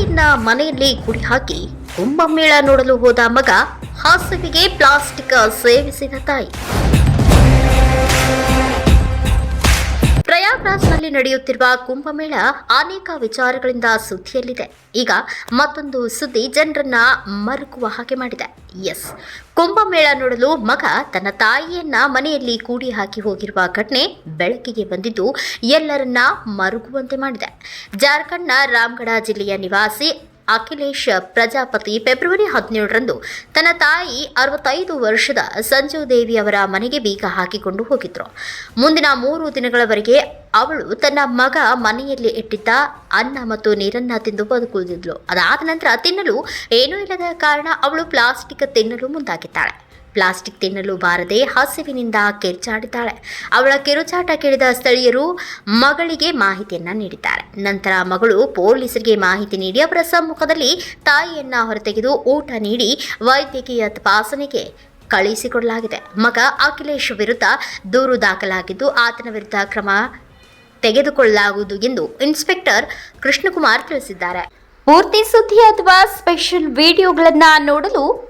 ತಾಯಿಯನ್ನ ಮನೆಯಲ್ಲಿ ಗುಡಿ ಹಾಕಿ ಕುಂಭಮೇಳ ನೋಡಲು ಹೋದ ಮಗ ಹಾಸಿಗೆಗೆ ಪ್ಲಾಸ್ಟಿಕ್ ಸೇವಿಸಿದ ತಾಯಿ. ನಡೆಯುತ್ತಿರುವ ಕುಂಭಮೇಳ ಅನೇಕ ವಿಚಾರಗಳಿಂದ ಸುದ್ದಿಯಲ್ಲಿದೆ. ಈಗ ಮತ್ತೊಂದು ಸುದ್ದಿ ಜನರನ್ನ ಮರುಕುವ ಹಾಗೆ ಮಾಡಿದೆ. ಎಸ್, ಕುಂಭಮೇಳ ನೋಡಲು ಮಗ ತನ್ನ ತಾಯಿಯನ್ನ ಮನೆಯಲ್ಲಿ ಕೂಡಿ ಹಾಕಿ ಹೋಗಿರುವ ಘಟನೆ ಬೆಳಕಿಗೆ ಬಂದಿದ್ದು ಎಲ್ಲರನ್ನ ಮರುಗುವಂತೆ ಮಾಡಿದೆ. ಜಾರ್ಖಂಡ್ನ ರಾಮ್ಗಢ ಜಿಲ್ಲೆಯ ನಿವಾಸಿ ಅಖಿಲೇಶ್ ಪ್ರಜಾಪತಿ ಫೆಬ್ರವರಿ ಹದಿನೇಳರಂದು ತನ್ನ ತಾಯಿ ಅರವತ್ತೈದು ವರ್ಷದ ಸಂಜು ದೇವಿ ಅವರ ಮನೆಗೆ ಬೀಗ ಹಾಕಿಕೊಂಡು ಹೋಗಿದ್ರು. ಮುಂದಿನ ಮೂರು ದಿನಗಳವರೆಗೆ ಅವಳು ತನ್ನ ಮಗ ಮನೆಯಲ್ಲಿ ಇಟ್ಟಿದ್ದ ಅನ್ನ ಮತ್ತು ನೀರನ್ನ ತಿಂದು ಬದುಕುಳಿದಿದ್ಲು. ಅದಾದ ನಂತರ ತಿನ್ನಲು ಏನೂ ಇಲ್ಲದ ಕಾರಣ ಅವಳು ಪ್ಲಾಸ್ಟಿಕ್ ತಿನ್ನಲು ಮುಂದಾಗಿದ್ದಾಳೆ. ಪ್ಲಾಸ್ಟಿಕ್ ತಿನ್ನಲು ಬಾರದೆ ಹಸಿವಿನಿಂದ ಕಿರ್ಚಾಡಿದ್ದಾಳೆ. ಅವಳ ಕಿರುಚಾಟ ಕೇಳಿದ ಸ್ಥಳೀಯರು ಮಗಳಿಗೆ ಮಾಹಿತಿಯನ್ನ ನೀಡಿದ್ದಾರೆ. ನಂತರ ಮಗಳು ಪೊಲೀಸರಿಗೆ ಮಾಹಿತಿ ನೀಡಿ ಅವರ ಸಮ್ಮುಖದಲ್ಲಿ ತಾಯಿಯನ್ನ ಹೊರತೆಗೆದು ಊಟ ನೀಡಿ ವೈದ್ಯಕೀಯ ತಪಾಸಣೆಗೆ ಕಳುಹಿಸಿಕೊಡಲಾಗಿದೆ. ಮಗ ಅಖಿಲೇಶ್ ವಿರುದ್ಧ ದೂರು ದಾಖಲಾಗಿದ್ದು, ಆತನ ವಿರುದ್ಧ ಕ್ರಮ ತೆಗೆದುಕೊಳ್ಳಲಾಗುವುದು ಎಂದು ಇನ್ಸ್ಪೆಕ್ಟರ್ ಕೃಷ್ಣಕುಮಾರ್ ತಿಳಿಸಿದ್ದಾರೆ. ಪೂರ್ತಿ ಸುದ್ದಿ ಅಥವಾ ಸ್ಪೆಷಲ್ ವಿಡಿಯೋಗಳನ್ನು ನೋಡಲು